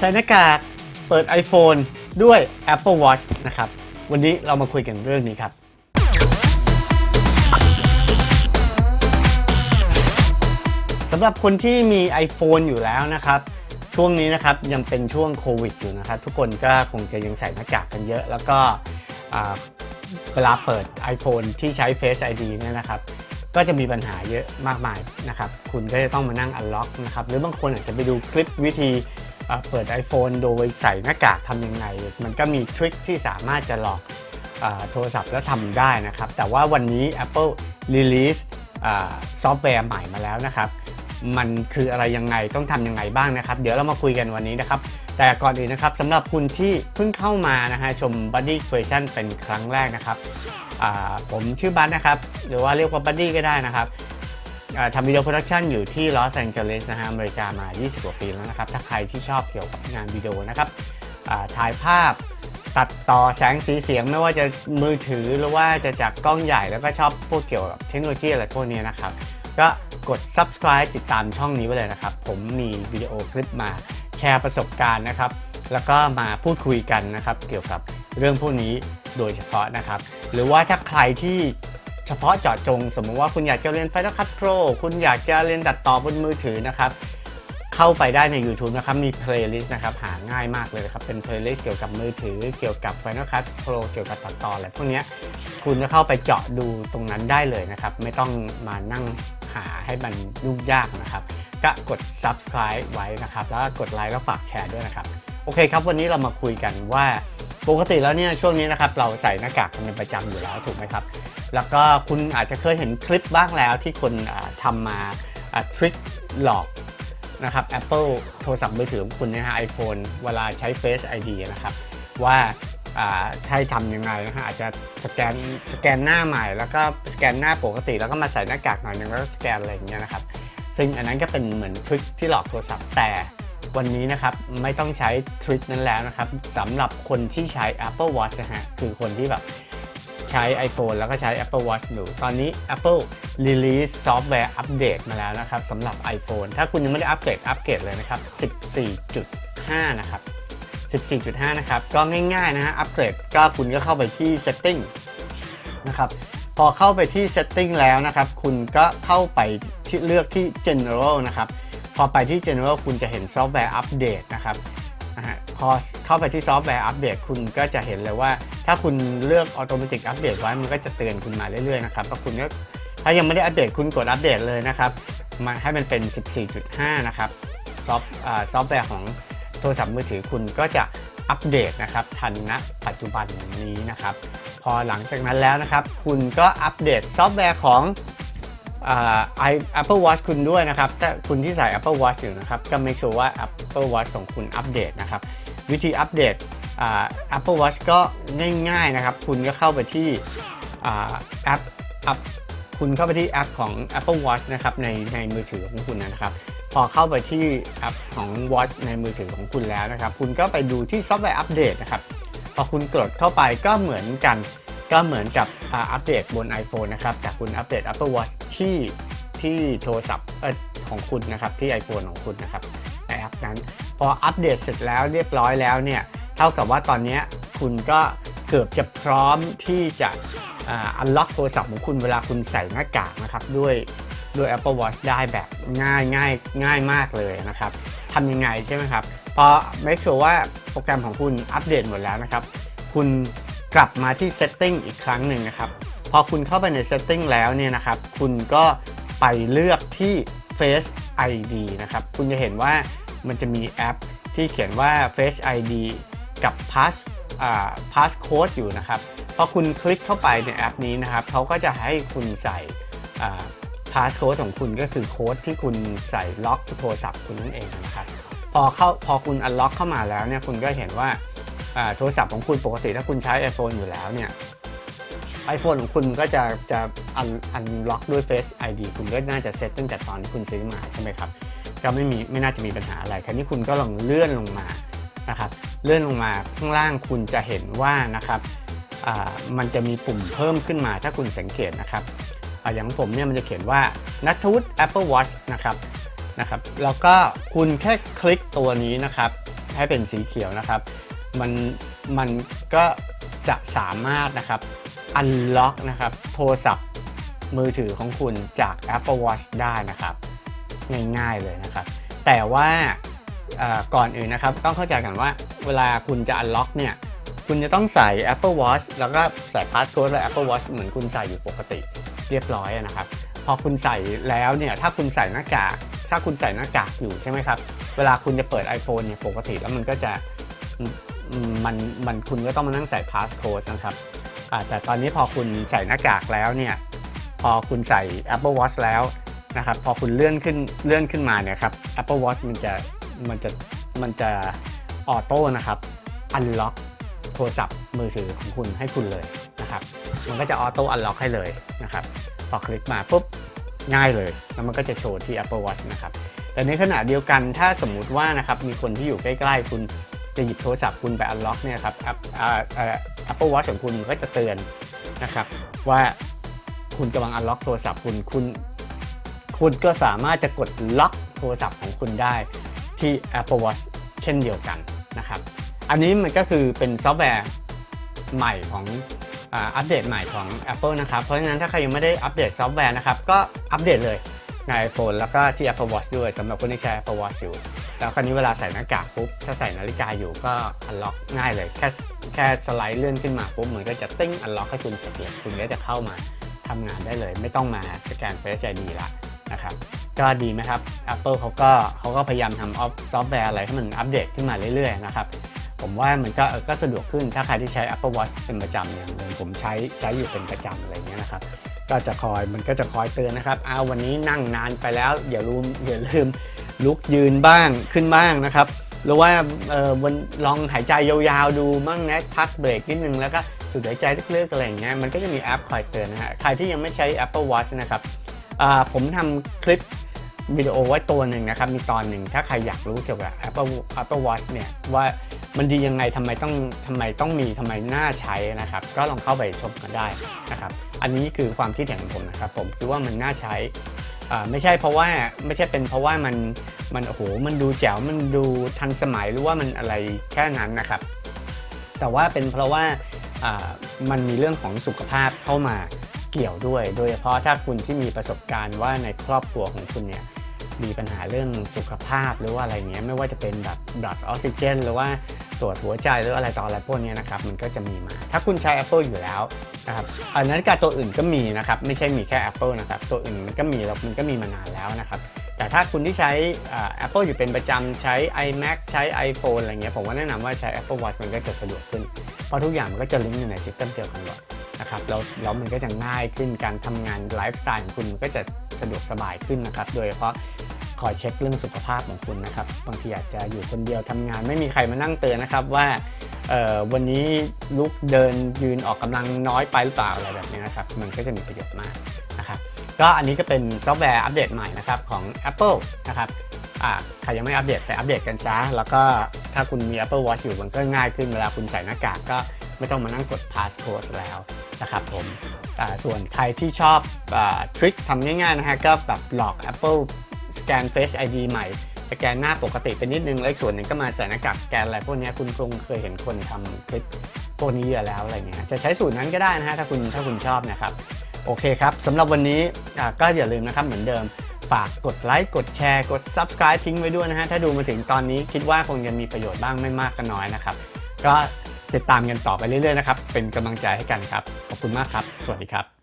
ใส่หน้ากาก เปิด iPhone ด้วย Apple Watch นะครับ วันนี้เรามาคุยกันเรื่องนี้ครับ สำหรับคนที่มี iPhone อยู่แล้วนะครับ ช่วงนี้นะครับยังเป็นช่วงโควิดอยู่นะครับ ทุกคนก็คงจะยังใส่หน้ากากกันเยอะ แล้วก็เวลาเปิด iPhone ที่ใช้ Face ID เนี่ยนะครับก็จะมีปัญหาเยอะมากมายนะครับ คุณก็จะต้องมานั่ง unlock นะครับ หรือบางคนอาจจะไปดูคลิปวิธี เปิด iPhone โดยใส่หน้ากากทำยังไง มันก็มีทริคที่สามารถจะหลอกโทรศัพท์แล้วทำได้นะครับ แต่ว่าวันนี้ Apple release ซอฟต์แวร์ใหม่มาแล้วนะครับ มันคืออะไรยังไงต้องทำยังไงบ้างนะครับ เดี๋ยวเรามาคุยกันวันนี้นะครับ แต่ก่อนอื่นนะครับสำหรับคุณที่เพิ่งเข้ามานะฮะชม Buddy Question เป็นครั้งแรกนะครับผมชื่อบัสนะครับ หรือว่าเรียกว่า Buddy ก็ได้นะครับ ทำวิดีโอโปรดักชันอยู่ที่ลอสแองเจลิสนะฮะอเมริกามา 20 กว่าปีแล้วนะครับ ถ้าใครที่ชอบเกี่ยวกับงานวิดีโอนะครับถ่ายภาพตัดต่อแสงสีเสียงไม่ว่าจะมือถือหรือว่าจะจากกล้องใหญ่แล้วก็ชอบพวกเกี่ยวกับเทคโนโลยีอะไรพวกนี้นะครับ ก็กด subscribe ติดตามช่องนี้ไว้เลยนะครับ ผมมีวิดีโอคลิปมาแชร์ประสบการณ์นะครับ แล้วก็มาพูดคุยกันนะครับ เกี่ยวกับเรื่องพวกนี้โดยเฉพาะนะครับ หรือว่าถ้าใครที่ เฉพาะเจาะจง สมมุติว่าคุณอยากจะเรียน Final Cut Pro คุณอยากจะเรียนตัดต่อบนมือถือนะครับเข้าไปได้ใน YouTube นะครับ มี playlist นะครับ หาง่ายมากเลยนะครับ เป็น playlist เกี่ยวกับมือถือ เกี่ยวกับ Final Cut Pro เกี่ยวกับตัดต่ออะไรพวกนี้คุณจะเข้าไปเจาะดูตรงนั้นได้เลยนะครับ ไม่ต้องมานั่งหาให้มันยุ่งยากนะครับ ก็กด subscribe ไว้นะครับ แล้วก็กดไลค์แล้วฝากแชร์ด้วยนะครับ โอเคครับ วันนี้เรามาคุยกันว่าปกติแล้วเนี่ยช่วงนี้นะครับเราใส่หน้ากากกันเป็นประจำอยู่แล้วถูกไหมครับ แล้วก็คุณอาจจะเคยเห็นคลิปบ้างแล้วที่คนทำมาทริคหลอกนะครับ Apple โทรศัพท์มือถือของคุณนะฮะ iPhone เวลาใช้ Face ID นะครับ ว่าใช่ทำยังไงนะฮะอาจจะสแกนสแกนหน้าใหม่ แล้วก็สแกนหน้าปกติ แล้วก็มาใส่หน้ากากหน่อยนึงแล้วก็สแกนอะไรอย่างเงี้ยนะครับ ซึ่งอันนั้นก็เป็นเหมือนทริคที่หลอกโทรศัพท์แต่วันนี้นะครับไม่ต้องใช้ทริคนั้นแล้วนะครับสำหรับคนที่ใช้ Apple Watch นะฮะคือคนที่แบบ ใช้ iPhone แล้วก็ใช้ Apple Watch อยู่ตอนนี้ Apple release ซอฟต์แวร์อัปเดตมาแล้วนะครับสำหรับ iPhone ถ้าคุณยังไม่ได้อัปเกรดอัปเกรดเลยนะครับ 14.5 นะครับ 14.5 นะครับ ก็ง่ายๆนะฮะอัปเกรดก็คุณก็เข้าไปที่ setting นะครับพอเข้าไปที่ setting แล้วนะครับ คุณก็เข้าไปที่เลือกที่ general นะครับ พอไปที่ general คุณจะเห็นซอฟต์แวร์อัปเดตนะครับ นะฮะพอเข้าไปที่ซอฟต์แวร์อัปเดตคุณก็จะเห็นเลยว่า ถ้าคุณเลือกออโตเมติกอัปเดตไว้มันก็จะเตือนคุณมาเรื่อยๆนะครับแล้วคุณก็ถ้ายังไม่ได้อัปเดตคุณกดอัปเดตเลยนะครับมาให้มันเป็น 14.5 นะครับซอฟต์ซอฟต์แวร์ของโทรศัพท์มือถือคุณก็จะอัปเดตนะครับทันณปัจจุบันนี้นะครับ พอหลังจากนั้นแล้วนะครับ คุณก็อัปเดตซอฟต์แวร์ของ ไอ่า i- Apple Watch คุณด้วยนะครับ ถ้าคุณที่ใส่ Apple Watch อยู่นะครับ ก็ make sure ว่า Apple Watch ของคุณอัปเดตนะครับ วิธีอัปเดตอ Apple Watch ก็ง่ายๆนะครับ คุณก็เข้าไปที่แอปแอปคุณเข้าไปที่แอปของ Apple Watch นะครับในในมือถือของคุณนะครับ พอเข้าไปที่แอปของ Watch ในมือถือของคุณแล้วนะครับ คุณก็ไปดูที่ซอฟต์แวร์อัปเดตนะครับ พอคุณกดเข้าไปก็เหมือนกัน ก็เหมือนกับอัปเดตบน iPhone นะครับแต่คุณอัปเดต Apple Watch ที่ที่โทรศัพท์ของคุณนะครับที่ iPhone ของคุณนะครับในแอปนั้น พออัปเดตเสร็จแล้วเรียบร้อยแล้วเนี่ยเท่ากับว่าตอนนี้คุณก็เกือบจะพร้อมที่จะอันล็อกโทรศัพท์ของคุณเวลาคุณใส่หน้ากากนะครับด้วยด้วย Apple Watch ได้แบบง่ายง่ายง่ายมากเลยนะครับทำยังไงใช่ไหมครับพอ make sure ว่าโปรแกรมของคุณอัปเดตหมดแล้วนะครับ คุณ กลับมาที่ setting อีกครั้งหนึ่งนะครับ พอคุณเข้าไปใน setting แล้วเนี่ยนะครับ คุณก็ไปเลือกที่ Face ID นะครับ คุณจะเห็นว่ามันจะมีแอปที่เขียนว่า Face ID กับ Pass อ่า Passcode อยู่นะครับ พอคุณคลิกเข้าไปในแอปนี้นะครับ เขาก็จะให้คุณใส่อ่า Passcode ของคุณก็คือโค้ดที่คุณใส่ล็อกโทรศัพท์คุณนั่นเองนะครับ พอเข้าพอคุณอันล็อกเข้ามาแล้วเนี่ย คุณก็เห็นว่าอ่า โทรศัพท์ของคุณปกติถ้าคุณใช้ iPhone อยู่แล้วเนี่ย iPhone ของคุณก็จะจะอันอันล็อกด้วย Face ID คุณก็น่าจะเซตตั้งแต่ตอนที่คุณซื้อมาใช่ไหมครับก็ไม่มีไม่น่าจะมีปัญหาอะไรคราวนี้คุณก็ลองเลื่อนลงมานะครับเลื่อนลงมาข้างล่างคุณจะเห็นว่านะครับมันจะมีปุ่มเพิ่มขึ้นมาถ้าคุณสังเกตนะครับออย่างผมเนี่ยมันจะเขียนว่านัทวุฒิ Apple Watch นะครับนะครับ แล้วก็คุณแค่คลิกตัวนี้นะครับ ให้เป็นสีเขียวนะครับ มันมันก็จะสามารถนะครับ unlock นะครับโทรศัพท์มือถือของคุณจาก Apple Watch ได้นะครับ ง่ายๆเลยนะครับ แต่ว่าก่อนอื่นนะครับ ต้องเข้าใจกันว่าเวลาคุณจะ unlock เนี่ยคุณจะต้องใส่ Apple Watch แล้วก็ใส่ passcode และ Apple Watch เหมือนคุณใส่อยู่ปกติเรียบร้อยนะครับ พอคุณใส่แล้วเนี่ยถ้าคุณใส่หน้ากากถ้าคุณใส่หน้ากากอยู่ใช่ไหมครับ เวลาคุณจะเปิด iPhone เนี่ยปกติแล้วมันก็จะ มันมันคุณก็ต้องมานั่งใส่ passcode นะครับแต่ตอนนี้พอคุณใส่หน้ากากแล้วเนี่ยพอคุณใส่ Apple Watch แล้วนะครับพอคุณเลื่อนขึ้นเลื่อนขึ้นมาเนี่ยครับ Apple Watch มันจะมันจะมันจะออโต้นะครับ unlock โทรศัพท์มือถือของคุณให้คุณเลยนะครับ มันก็จะออโต้ unlock ให้เลยนะครับพอคลิกมาปุ๊บง่ายเลย แล้วมันก็จะโชว์ที่ Apple Watch นะครับแต่ในขณะเดียวกันถ้าสมมุติว่านะครับมีคนที่อยู่ใกล้ ๆ คุณ จะหยิบโทรศัพท์คุณไป unlock เนี่ยครับ App- อ่าอ่า Apple Watch ของคุณก็จะเตือนนะครับ ว่าคุณกำลัง unlock โทรศัพท์คุณคุณ คุณก็สามารถจะกดล็อกโทรศัพท์ของคุณได้ที่ Apple Watch เช่นเดียวกันนะครับ อันนี้มันก็คือเป็นซอฟต์แวร์ใหม่ของอัปเดตใหม่ของ Apple นะครับ เพราะฉะนั้นถ้าใครยังไม่ได้อัปเดตซอฟต์แวร์นะครับ ก็อัปเดตเลยใน iPhone แล้วก็ที่ Apple Watch ด้วยสำหรับคนที่ใช้ Apple Watch อยู่ แล้วคราวนี้เวลาใส่หน้ากากปุ๊บ ถ้าใส่นาฬิกาอยู่ก็ unlock ง่ายเลย แค่แค่สไลด์เลื่อนขึ้นมาปุ๊บมันก็จะติ้ง unlock ให้คุณเสร็จเลยคุณก็จะเข้ามาทำงานได้เลย ไม่ต้องมาสแกน Face ID ละนะครับก็ดีไหมครับ Apple เขาก็เขาก็พยายามทำออฟซอฟต์แวร์อะไรให้มันอัปเดตขึ้นมาเรื่อยๆนะครับผมว่ามันก็ก็สะดวกขึ้นถ้าใครที่ใช้ Apple Watch เป็นประจำอย่างอย่างผมใช้ใช้อยู่เป็นประจำอะไรเงี้ยนะครับก็จะคอยมันก็จะคอยเตือนนะครับอ้าววันนี้นั่งนานไปแล้วอย่าลืมอย่าลืม ลุกยืนบ้างขึ้นบ้างนะครับ หรือว่าวันลองหายใจยาวๆดูบ้างนะพักเบรกนิดนึงแล้วก็สูดหายใจลึกๆอะไรอย่างเงี้ยมันก็จะมีแอปคอยเตือนนะฮะใครที่ยังไม่ใช้ Apple Watch นะครับผมทำคลิปวิดีโอไว้ตัวหนึ่งนะครับมีตอนหนึ่งถ้าใครอยากรู้เกี่ยวกับ Apple Apple Watch เนี่ยว่ามันดียังไงทำไมต้องทำไมต้องมีทำไมน่าใช้นะครับ ก็ลองเข้าไปชมกันได้นะครับ อันนี้คือความคิดเห็นของผมนะครับ ผมคิดว่ามันน่าใช้ อ่าไม่ใช่เพราะว่าไม่ใช่เป็นเพราะว่ามันมันโอ้โหมันดูแจ๋วมันดูทันสมัยหรือว่ามันอะไรแค่นั้นนะครับ แต่ว่าเป็นเพราะว่าอ่ามันมีเรื่องของสุขภาพเข้ามาเกี่ยวด้วย โดยเฉพาะถ้าคุณที่มีประสบการณ์ว่าในครอบครัวของคุณเนี่ยมีปัญหาเรื่องสุขภาพหรือว่าอะไรเนี้ยไม่ว่าจะเป็นแบบบลัดออกซิเจน หรือว่า ตรวจหัวใจหรืออะไรต่ออะไรพวกเนี้ยนะครับมันก็จะมีมา ถ้าคุณใช้ Apple อยู่แล้วนะครับอันนาฬิกาตัวอื่นก็มีนะครับไม่ใช่มีแค่ Apple นะครับตัวอื่นมันก็มีแล้วมันก็มีมานานแล้วนะครับแต่ถ้าคุณที่ใช้อ่า Apple อยู่เป็นประจำใช้ iMac ใช้ iPhone อะไรเงี้ยผมก็แนะนำว่าใช้ Apple Watch มันก็จะสะดวกขึ้น เพราะทุกอย่างมันก็จะลิงก์อยู่ในซิสเต็มเดียวกันหมดนะครับแล้วแล้วมันก็จะง่ายขึ้นการทำงานไลฟ์สไตล์ของคุณมันก็จะสะดวกสบายขึ้นนะครับโดยเฉพาะ คอยเช็คเรื่องสุขภาพของคุณนะครับ บางทีอาจจะอยู่คนเดียวทำงาน ไม่มีใครมานั่งเตือนนะครับว่าวันนี้ลุกเดินยืนออกกำลังน้อยไปหรือเปล่าอะไรแบบนี้นะครับ มันก็จะมีประโยชน์มากนะครับก็อันนี้ก็เป็นซอฟต์แวร์อัปเดตใหม่นะครับของ Apple นะครับใครยังไม่อัปเดตไปอัปเดตกันซะ แล้วก็ถ้าคุณมี Apple Watch อยู่มันก็ง่ายขึ้นเวลาคุณใส่หน้ากากก็ไม่ต้องมานั่งกด passcode แล้วนะครับผมส่วนใครที่ชอบอทริคทำง่ายๆนะฮะก็แบบหลอก Apple สแกน Face ID ใหม่ สแกนหน้าปกติเป็นนิดนึงแล้วอีกส่วนหนึ่งก็มาใส่หน้ากากสแกนอะไรพวกนี้คุณคงเคยเห็นคนทำคลิปพวกนี้เยอะแล้วอะไรเงี้ยจะใช้สูตรนั้นก็ได้นะฮะถ้าคุณถ้าคุณชอบนะครับโอเคครับสำหรับวันนี้ก็อย่าลืมนะครับเหมือนเดิมฝากกดไลค์กดแชร์กด Subscribe ทิ้งไว้ด้วยนะฮะ ถ้าดูมาถึงตอนนี้คิดว่าคงจะมีประโยชน์บ้างไม่มากก็น้อยนะครับ ก็ติดตามกันต่อไปเรื่อยๆนะครับ เป็นกำลังใจให้กันครับ ขอบคุณมากครับ สวัสดีครับ